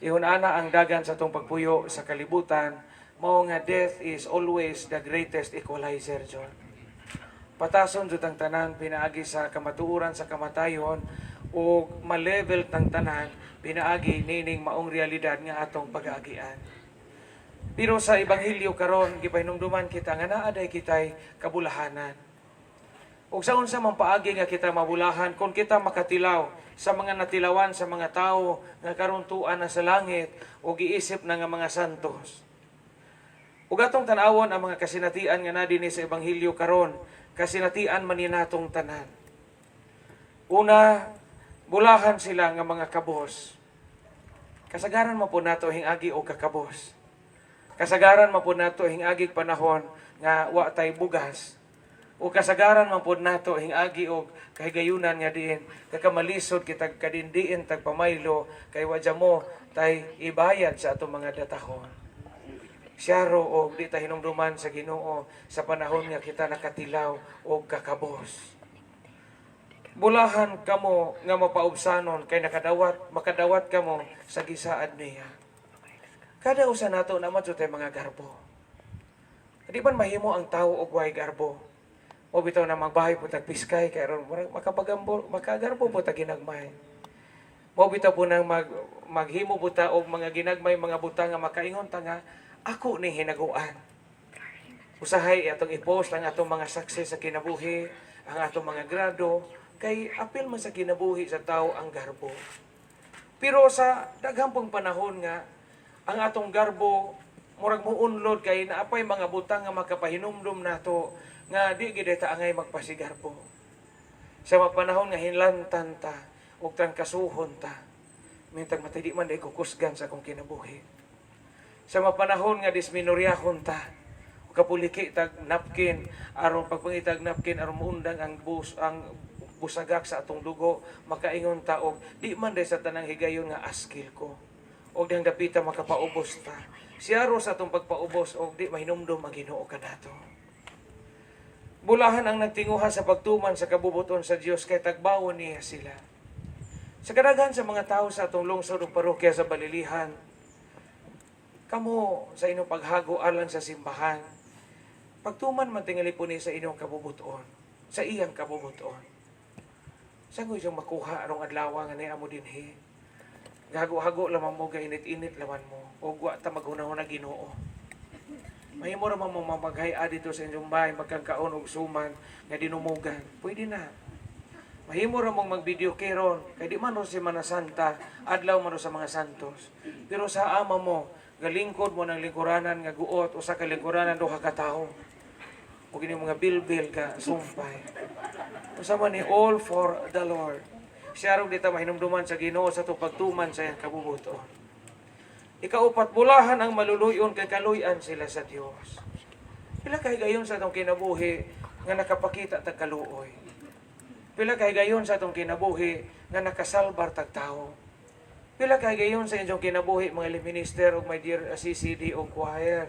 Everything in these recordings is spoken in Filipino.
Ihon ana ang dagan sa tong pagpuyo sa kalibutan, mao nga death is always the greatest equalizer, John. Patason jud ang tanan pinaagi sa kamatuoran sa kamatayon o ma-level tang tanan pinaagi nining maong realidad nga atong pag-aagian. Pero sa ebanghelyo karon gipahinumduman kita nga naa day kitay kabulahanan. Ug sa unsa man paagi nga kita mabulahan kung kita makatilaw sa mga natilawan sa mga tao nga karon tuan na sa langit o giisip na nga mga santos. Ug atong tan-awon ang mga kasinatian nga na dinhi sa ebanghelyo karon, kasinatian man ni natong tanan. Una, bulahan sila nga mga kabos. Kasagaran mo po nato hingagi o kakabos. Kasagaran man po nato hingagi panahon nga wa tay bugas. O kasagaran man po nato hingagi og kahigayunan nga diin kakamalisod kitag kadindiin tag pamaylo kay wadya mo tay ibayad sa atong mga datahon. Siya ro og di ta hinumduman sa Ginoo sa panahon nga kita nakatilaw og kakabos. Bulahan kamo nga mapaubsanon kay nakadawat makadawat kamo sa gisaad niya. Kada usa nato naman sa mga garbo. Di ba mahimo ang tao og way garbo? O bitaw na magbahay po tag piskay kay ron murag makapagambo makagarbo po tag ginagmay. Mo bitaw po nang mag maghimo buta og mga ginagmay mga buta nga makaingon ta nga ako ni hinaguan. Usahay atong i-post ang atong mga success sa kinabuhi, ang atong mga grado, kay apil man sa kinabuhi sa tao ang garbo. Pero sa daghang panahon nga, ang atong garbo, murag mo unlod kay naapay mga butang nga makapahinumdum nato nga di gid angay magpasigarbo. Sa mga panahon nga hinlantan ta, ug trangkasuhon ta, mintag matidi man day kukusgan sa akong kinabuhi. Sa mga panahon nga disminoryahon ta, kapuliki tag napkin aron pagpangitag napkin aron muundang ang bus ang busagak sa atong dugo makaingon ta og di man day sa tanang higayon nga askil ko og dihang dapita makapaubos ta siya ro sa atong pagpaubos og di mahinumdum ang Ginoo kanato Bulahan ang nagtinguha sa pagtuman sa kabubuton sa Dios kay tagbawon niya sila. Sa kadaghan sa mga tao sa atong lungsod ug parokya sa Balilihan, kamo sa inyong paghago alang sa simbahan, pagtuman man tingali po ni sa inyong kabubuton, sa iyang kabubuton. Sa isang makuha arong adlaw nga niya mo dinhi. Gago-hago lamang mo, gainit-init laman mo. O wa ta maghunahon na ginoo. Mahimo ra man mo mamaghay dito sa inyong bahay, magkangkaon og suman nga dinumugan. Pwede na. Mahimo ra mong mag-video keron, kay di man si Mana Santa, adlaw man sa mga santos. Pero sa ama mo, galingkod mo ng lingkuranan nga guot, o sa kalingkuranan duha ka tawo. O mga bilbil ka, sumpay. Usama ni all for the Lord. Siya ro dita mahinumduman sa Ginoo sa pagtuman sa kabubuton. Ikaupat, bulahan ang maluluyon kay kaluyan sila sa Dios. Pila kay gayon sa atong kinabuhi nga nakapakita tag kaluoy. Pila kay gayon sa atong kinabuhi nga nakasalbar tag tao. Pila kay gayon sa inyong kinabuhi mga minister ug my dear CCD o choir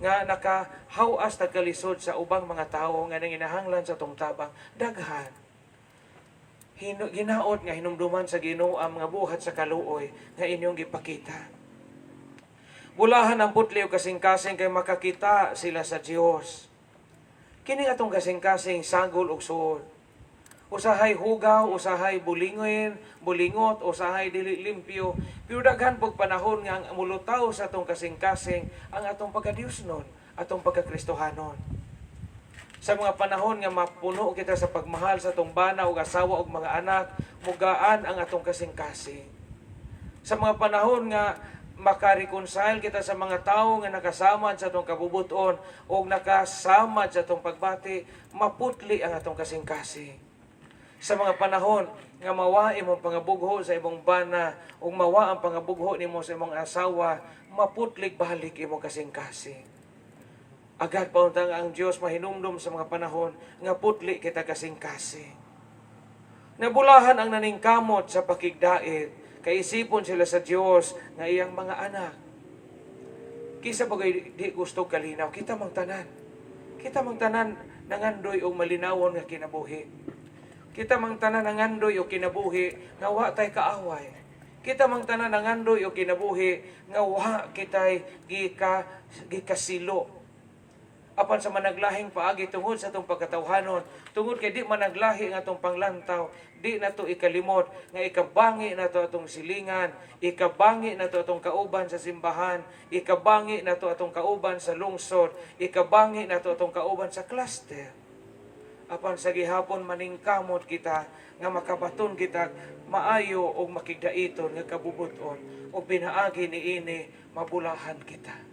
nga nakahawas tag kalisod sa ubang mga tao nga nanginahanglan sa tong tabang daghan. Hino, ginaot nga hinumduman sa Ginoo ang mga buhat sa kaluoy nga inyong gipakita. Bulahan ang putli o kasing-kasing kay makakita sila sa Dios. Kini atong kasing-kasing sagol ug suod. Usahay hugaw, usahay bulingin, bulingot, usahay dili limpyo. Pero daghan pog panahon nga ang mulutaw sa atong kasing-kasing ang atong pagkadiosnon, atong pagkakristohanon. Sa mga panahon nga mapuno kita sa pagmahal sa atong bana ug asawa ug mga anak, mugaan ang atong kasing-kasing. Sa mga panahon nga makareconcile kita sa mga tao nga nakasama sa atong kabubuton o nakasama sa atong pagbati, maputli ang atong kasing-kasing. Sa mga panahon nga mawa imong pangabugho sa imong bana o mawa ang pangabugho nimo sa imong asawa, maputlik balik imong kasing-kasing. Agad pauntang ang Dios mahinumdum sa mga panahon nga putli kita kasing-kasing. Nabulahan ang naningkamot sa pakigdait, kaisipon sila sa Dios nga iyang mga anak. Kisa bagay di gusto kalinaw, kita mang tanan. Kita mang tanan nangandoy og malinawon nga kinabuhi. Kita mang tanan nangandoy og kinabuhi nga wa tay kaaway. Kita mang tanan nangandoy o kinabuhi nga wa kitay gika gikasilo apan sa managlahing paagi tungod sa atong pagkatawhanon tungod kay di managlahi nga atong panglantaw di na to ikalimot nga ikabangi na to atong silingan ikabangi na to atong kauban sa simbahan ikabangi na to atong kauban sa lungsod ikabangi na to atong kauban sa cluster. Apan sa gihapon maningkamot kita nga makabaton kita maayo og makigdaiton nga kabubuton o pinaagi niini mabulahan kita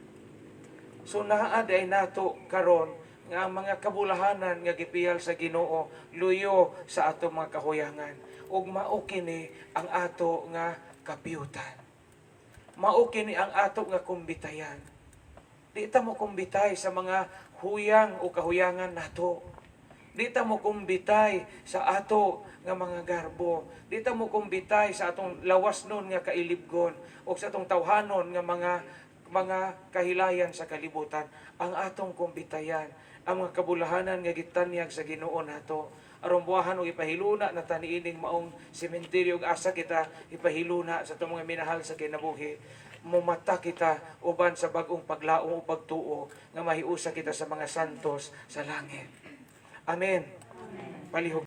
So naad ay nato karon nga ang mga kabulahanan nga gipiyal sa Ginoo luyo sa ato mga kahuyangan ug mao kini ang ato nga kapiyutan. Mao kini ang ato nga kumbitayan. Di ta mo kumbitay sa mga huyang o kahuyangan nato. Di ta mo kumbitay sa ato nga mga garbo. Di ta mo kumbitay sa atong lawas nun nga kailibgon o sa atong tawhanon nga mga mga kahilayan sa kalibutan ang atong kumbitayan ang mga kabulahanan nga gitanyag sa Ginoo nato aron buhahan og ipahiluna na taniining maong sementeryo ug asa kita ipahiluna sa atong mga minahal sa kinabuhi. Mumata kita uban sa bagong paglaom o pagtuo nga mahiusa kita sa mga santos sa langit. Amen. Palihog